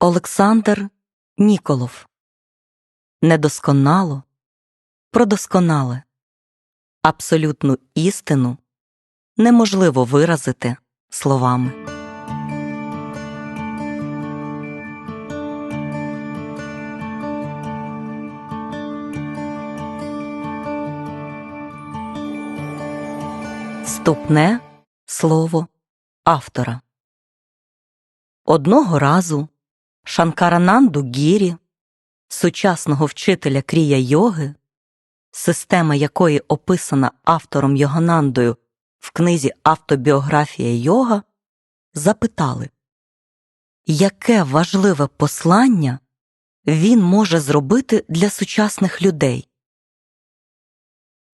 Олександр Ніколов. Недосконало про досконале Абсолютну істину неможливо виразити словами. Вступне слово автора. Одного разу Шанкарананду Гірі, сучасного вчителя крія йоги, система якої описана автором Йоганандою в книзі Автобіографія йога, запитали, яке важливе послання він може зробити для сучасних людей.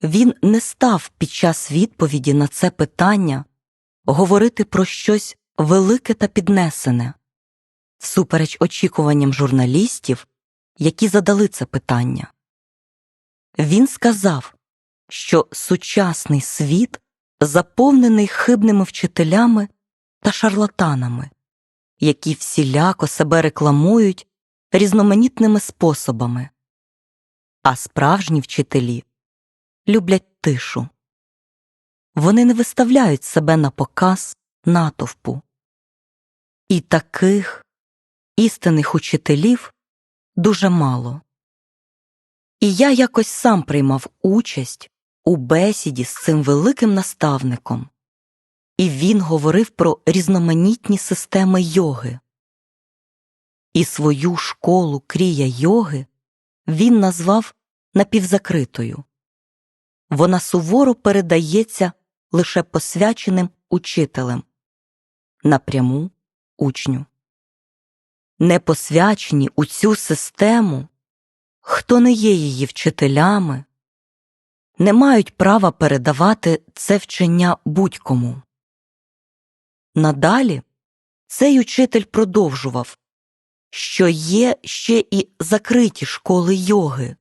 Він не став під час відповіді на це питання говорити про щось велике та піднесене, всупереч очікуванням журналістів, які задали це питання. Він сказав, що сучасний світ заповнений хибними вчителями та шарлатанами, які всіляко себе рекламують різноманітними способами, а справжні вчителі люблять тишу. Вони не виставляють себе на показ натовпу. І таких істинних учителів дуже мало. І я якось сам приймав участь у бесіді з цим великим наставником, і він говорив про різноманітні системи йоги. І свою школу крія йоги він назвав напівзакритою. Вона суворо передається лише посвяченим учителем, напряму учню. Непосвячені у цю систему, хто не є її вчителями, не мають права передавати це вчення будь-кому. Надалі цей учитель продовжував, що є ще і закриті школи йоги,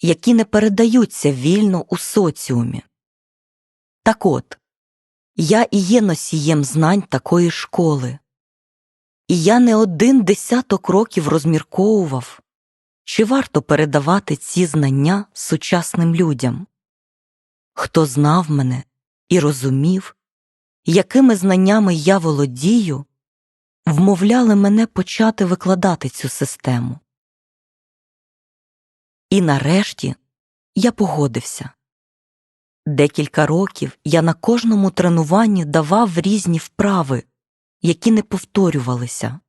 які не передаються вільно у соціумі. Так от, я і є носієм знань такої школи, і я не один десяток років розмірковував, чи варто передавати ці знання сучасним людям. Хто знав мене і розумів, якими знаннями я володію, вмовляли мене почати викладати цю систему. І нарешті я погодився. Декілька років я на кожному тренуванні давав різні вправи, які не повторювалися.